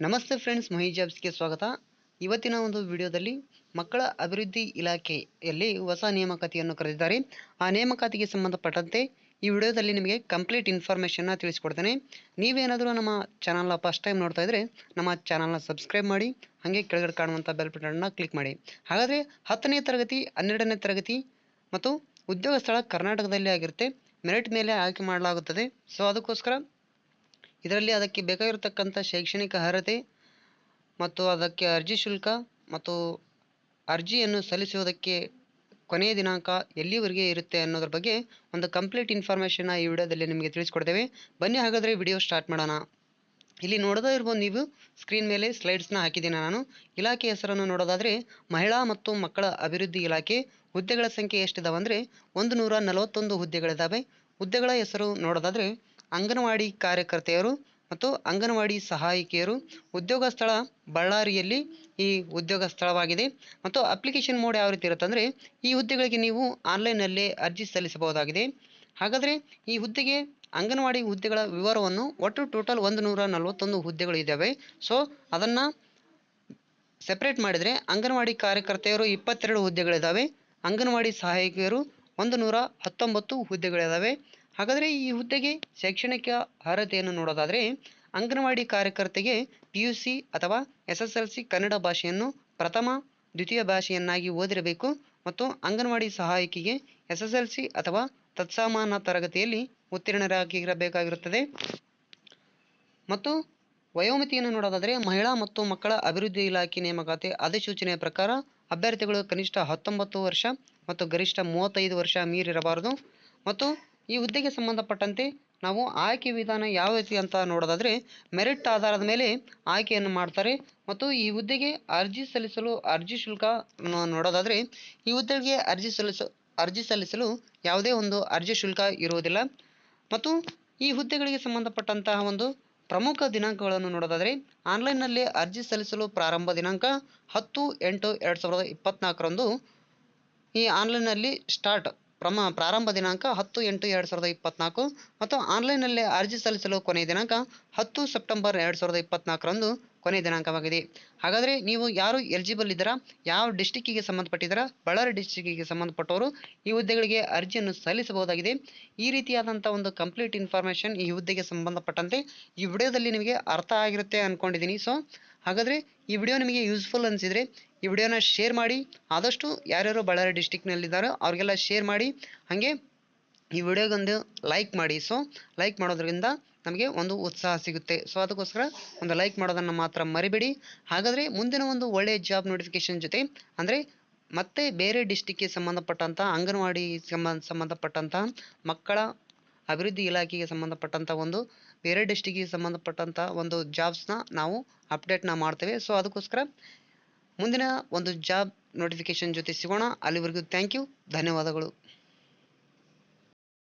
ನಮಸ್ತೆ ಫ್ರೆಂಡ್ಸ್, ಮಹಿ ಜಾಬ್ಸ್ಗೆ ಸ್ವಾಗತ. ಇವತ್ತಿನ ಒಂದು ವಿಡಿಯೋದಲ್ಲಿ ಮಕ್ಕಳ ಅಭಿವೃದ್ಧಿ ಇಲಾಖೆಯಲ್ಲಿ ಹೊಸ ನೇಮಕಾತಿಯನ್ನು ಕರೆದಿದ್ದಾರೆ. ಆ ನೇಮಕಾತಿಗೆ ಸಂಬಂಧಪಟ್ಟಂತೆ ಈ ವಿಡಿಯೋದಲ್ಲಿ ನಿಮಗೆ ಕಂಪ್ಲೀಟ್ ಇನ್ಫಾರ್ಮೇಷನ್ನ ತಿಳಿಸ್ಕೊಡ್ತೇನೆ. ನೀವೇನಾದರೂ ನಮ್ಮ ಚಾನಲ್ನ ಫಸ್ಟ್ ಟೈಮ್ ನೋಡ್ತಾ ಇದ್ದರೆ ನಮ್ಮ ಚಾನಲ್ನ ಸಬ್ಸ್ಕ್ರೈಬ್ ಮಾಡಿ, ಹಾಗೆ ಕೆಳಗಡೆ ಕಾಣುವಂಥ ಬೆಲ್ ಬಟನ್ನ ಕ್ಲಿಕ್ ಮಾಡಿ. ಹಾಗಾದರೆ ಹತ್ತನೇ ತರಗತಿ, ಹನ್ನೆರಡನೇ ತರಗತಿ ಮತ್ತು ಉದ್ಯೋಗ ಸ್ಥಳ ಕರ್ನಾಟಕದಲ್ಲಿ ಆಗಿರುತ್ತೆ. ಮೆರಿಟ್ ಮೇಲೆ ಆಯ್ಕೆ ಮಾಡಲಾಗುತ್ತದೆ. ಸೊ, ಅದಕ್ಕೋಸ್ಕರ ಇದರಲ್ಲಿ ಅದಕ್ಕೆ ಬೇಕಾಗಿರತಕ್ಕಂಥ ಶೈಕ್ಷಣಿಕ ಅರ್ಹತೆ ಮತ್ತು ಅದಕ್ಕೆ ಅರ್ಜಿ ಶುಲ್ಕ ಮತ್ತು ಅರ್ಜಿಯನ್ನು ಸಲ್ಲಿಸುವುದಕ್ಕೆ ಕೊನೆಯ ದಿನಾಂಕ ಎಲ್ಲಿವರೆಗೆ ಇರುತ್ತೆ ಅನ್ನೋದ್ರ ಬಗ್ಗೆ ಒಂದು ಕಂಪ್ಲೀಟ್ ಇನ್ಫಾರ್ಮೇಷನ್ನ ಈ ವಿಡಿಯೋದಲ್ಲಿ ನಿಮಗೆ ತಿಳಿಸ್ಕೊಡ್ತೇವೆ. ಬನ್ನಿ ಹಾಗಾದರೆ ವಿಡಿಯೋ ಸ್ಟಾರ್ಟ್ ಮಾಡೋಣ. ಇಲ್ಲಿ ನೋಡೋದೇ ಇರ್ಬೋದು ನೀವು ಸ್ಕ್ರೀನ್ ಮೇಲೆ ಸ್ಲೈಡ್ಸ್ನ ಹಾಕಿದ್ದೀನಿ ನಾನು. ಇಲಾಖೆ ಹೆಸರನ್ನು ನೋಡೋದಾದರೆ ಮಹಿಳಾ ಮತ್ತು ಮಕ್ಕಳ ಅಭಿವೃದ್ಧಿ ಇಲಾಖೆ. ಹುದ್ದೆಗಳ ಸಂಖ್ಯೆ ಎಷ್ಟಿದಾವೆ ಅಂದರೆ ಒಂದು ನೂರ ನಲವತ್ತೊಂದು ಹುದ್ದೆಗಳಿದ್ದಾವೆ ಹುದ್ದೆಗಳ ಹೆಸರು ನೋಡೋದಾದರೆ ಅಂಗನವಾಡಿ ಕಾರ್ಯಕರ್ತೆಯರು ಮತ್ತು ಅಂಗನವಾಡಿ ಸಹಾಯಕಿಯರು ಉದ್ಯೋಗ ಸ್ಥಳ ಬಳ್ಳಾರಿಯಲ್ಲಿ ಈ ಉದ್ಯೋಗ ಸ್ಥಳವಾಗಿದೆ. ಮತ್ತು ಅಪ್ಲಿಕೇಶನ್ ಮೋಡ್ ಯಾವ ರೀತಿ ಇರುತ್ತೆ ಅಂದರೆ ಈ ಹುದ್ದೆಗಳಿಗೆ ನೀವು ಆನ್ಲೈನಲ್ಲೇ ಅರ್ಜಿ ಸಲ್ಲಿಸಬಹುದಾಗಿದೆ. ಹಾಗಾದರೆ ಈ ಹುದ್ದೆಗೆ ಅಂಗನವಾಡಿ ಹುದ್ದೆಗಳ ವಿವರವನ್ನು ಒಟ್ಟು ಟೋಟಲ್ ಒಂದು ನೂರ ನಲವತ್ತೊಂದು ಹುದ್ದೆಗಳು ಇದ್ದಾವೆ. ಸೊ, ಅದನ್ನು ಸೆಪ್ರೇಟ್ ಮಾಡಿದರೆ ಅಂಗನವಾಡಿ ಕಾರ್ಯಕರ್ತೆಯರು ಇಪ್ಪತ್ತೆರಡು ಹುದ್ದೆಗಳಿದ್ದಾವೆ. ಅಂಗನವಾಡಿ ಸಹಾಯಕಿಯರು ಒಂದು ನೂರ ಹತ್ತೊಂಬತ್ತು ಹುದ್ದೆಗಳಿದ್ದಾವೆ. ಹಾಗಾದರೆ ಈ ಹುದ್ದೆಗೆ ಶೈಕ್ಷಣಿಕ ಅರ್ಹತೆಯನ್ನು ನೋಡೋದಾದರೆ ಅಂಗನವಾಡಿ ಕಾರ್ಯಕರ್ತೆಗೆ ಪಿ ಯು ಸಿ ಅಥವಾ S S L C Kannada ಭಾಷೆಯನ್ನು ಪ್ರಥಮ, ದ್ವಿತೀಯ ಭಾಷೆಯನ್ನಾಗಿ ಓದಿರಬೇಕು ಮತ್ತು ಅಂಗನವಾಡಿ ಸಹಾಯಕಿಗೆ ಎಸ್ ಎಸ್ ಎಲ್ ಸಿ ಅಥವಾ ತತ್ಸಮಾನ ತರಗತಿಯಲ್ಲಿ ಉತ್ತೀರ್ಣರಾಗಿರಬೇಕಾಗಿರುತ್ತದೆ. ಮತ್ತು ವಯೋಮಿತಿಯನ್ನು ನೋಡೋದಾದರೆ ಮಹಿಳಾ ಮತ್ತು ಮಕ್ಕಳ ಅಭಿವೃದ್ಧಿ ಇಲಾಖೆ ನೇಮಕಾತಿ ಅಧಿಸೂಚನೆಯ ಪ್ರಕಾರ ಅಭ್ಯರ್ಥಿಗಳು ಕನಿಷ್ಠ ಹತ್ತೊಂಬತ್ತು ವರ್ಷ ಮತ್ತು ಗರಿಷ್ಠ ಮೂವತ್ತೈದು ವರ್ಷ ಮೀರಿರಬಾರದು. ಮತ್ತು ಈ ಹುದ್ದೆಗೆ ಸಂಬಂಧಪಟ್ಟಂತೆ ನಾವು ಆಯ್ಕೆ ವಿಧಾನ ಯಾವ ರೀತಿ ಅಂತ ನೋಡೋದಾದರೆ ಮೆರಿಟ್ ಆಧಾರದ ಮೇಲೆ ಆಯ್ಕೆಯನ್ನು ಮಾಡ್ತಾರೆ ಮತ್ತು ಈ ಹುದ್ದೆಗೆ ಅರ್ಜಿ ಸಲ್ಲಿಸಲು ಅರ್ಜಿ ಶುಲ್ಕ ನೋಡೋದಾದರೆ ಈ ಹುದ್ದೆಗೆ ಅರ್ಜಿ ಸಲ್ಲಿಸ, ಅರ್ಜಿ ಸಲ್ಲಿಸಲು ಯಾವುದೇ ಒಂದು ಅರ್ಜಿ ಶುಲ್ಕ ಇರುವುದಿಲ್ಲ. ಮತ್ತು ಈ ಹುದ್ದೆಗಳಿಗೆ ಸಂಬಂಧಪಟ್ಟಂತಹ ಒಂದು ಪ್ರಮುಖ ದಿನಾಂಕಗಳನ್ನು ನೋಡೋದಾದರೆ ಆನ್ಲೈನ್ನಲ್ಲಿ ಅರ್ಜಿ ಸಲ್ಲಿಸಲು ಪ್ರಾರಂಭ ದಿನಾಂಕ ಹತ್ತು ಎಂಟು ಎರಡು ಸಾವಿರದ ಇಪ್ಪತ್ತ್ನಾಲ್ಕರಂದು ಈ ಆನ್ಲೈನ್ನಲ್ಲಿ ಸ್ಟಾರ್ಟ್ ಪ್ರಮ, ಪ್ರಾರಂಭ ದಿನಾಂಕ ಹತ್ತು ಎಂಟು ಎರಡು ಸಾವಿರದ ಇಪ್ಪತ್ತ್ನಾಲ್ಕು ಮತ್ತು ಆನ್ಲೈನಲ್ಲೇ ಅರ್ಜಿ ಸಲ್ಲಿಸಲು ಕೊನೆಯ ದಿನಾಂಕ ಹತ್ತು ಸೆಪ್ಟೆಂಬರ್ ಎರಡು ಸಾವಿರದ ಇಪ್ಪತ್ನಾಲ್ಕರಂದು ಕೊನೆಯ ದಿನಾಂಕವಾಗಿದೆ. ಹಾಗಾದರೆ ನೀವು ಯಾರು ಎಲಿಜಿಬಲ್ ಇದ್ದೀರಾ? ಯಾವ ಡಿಸ್ಟಿಕ್ಕಿಗೆ ಸಂಬಂಧಪಟ್ಟಿದ್ದೀರಾ? ಬಳ್ಳಾರಿ ಡಿಸ್ಟಿಕ್ಕಿಗೆ ಸಂಬಂಧಪಟ್ಟವರು ಈ ಹುದ್ದೆಗಳಿಗೆ ಅರ್ಜಿಯನ್ನು ಸಲ್ಲಿಸಬಹುದಾಗಿದೆ. ಈ ರೀತಿಯಾದಂಥ ಒಂದು ಕಂಪ್ಲೀಟ್ ಇನ್ಫಾರ್ಮೇಷನ್ ಈ ಹುದ್ದೆಗೆ ಸಂಬಂಧಪಟ್ಟಂತೆ ಈ ವಿಡಿಯೋದಲ್ಲಿ ನಿಮಗೆ ಅರ್ಥ ಆಗಿರುತ್ತೆ ಅಂದ್ಕೊಂಡಿದ್ದೀನಿ ಸೊ ಹಾಗಾದರೆ ಈ ವಿಡಿಯೋ ನಿಮಗೆ ಯೂಸ್ಫುಲ್ ಅನಿಸಿದರೆ ಈ ವಿಡಿಯೋನ ಶೇರ್ ಮಾಡಿ. ಆದಷ್ಟು ಯಾರ್ಯಾರು ಬಳ್ಳಾರಿ ಡಿಸ್ಟಿಕ್ನಲ್ಲಿದ್ದಾರೋ ಅವ್ರಿಗೆಲ್ಲ ಶೇರ್ ಮಾಡಿ. ಹಾಗೆ ಈ ವಿಡಿಯೋಗೊಂದು ಲೈಕ್ ಮಾಡಿ. ಸೊ, ಲೈಕ್ ಮಾಡೋದ್ರಿಂದ ನಮಗೆ ಒಂದು ಉತ್ಸಾಹ ಸಿಗುತ್ತೆ. ಸೊ, ಅದಕ್ಕೋಸ್ಕರ ಒಂದು ಲೈಕ್ ಮಾಡೋದನ್ನು ಮಾತ್ರ ಮರಿಬೇಡಿ. ಹಾಗಾದರೆ ಮುಂದಿನ ಒಂದು ಒಳ್ಳೆಯ ಜಾಬ್ ನೋಟಿಫಿಕೇಷನ್ ಜೊತೆ, ಅಂದರೆ ಮತ್ತೆ ಬೇರೆ ಡಿಸ್ಟಿಕ್ಗೆ ಸಂಬಂಧಪಟ್ಟಂಥ ಅಂಗನವಾಡಿ ಸಂಬಂಧ ಸಂಬಂಧಪಟ್ಟಂತಹ ಮಕ್ಕಳ ಅಭಿವೃದ್ಧಿ ಇಲಾಖೆಗೆ ಸಂಬಂಧಪಟ್ಟಂಥ ಒಂದು, ಬೇರೆ ಡಿಸ್ಟಿಕ್ಕಿಗೆ ಸಂಬಂಧಪಟ್ಟಂಥ ಒಂದು ಜಾಬ್ಸ್ನ ನಾವು ಅಪ್ಡೇಟ್ನ ಮಾಡ್ತೇವೆ. ಸೊ ಅದಕ್ಕೋಸ್ಕರ ಮುಂದಿನ ಒಂದು ಜಾಬ್ ನೋಟಿಫಿಕೇಷನ್ ಜೊತೆ ಸಿಗೋಣ. ಅಲ್ಲಿವರೆಗೂ ಥ್ಯಾಂಕ್ ಯು ಧನ್ಯವಾದಗಳು.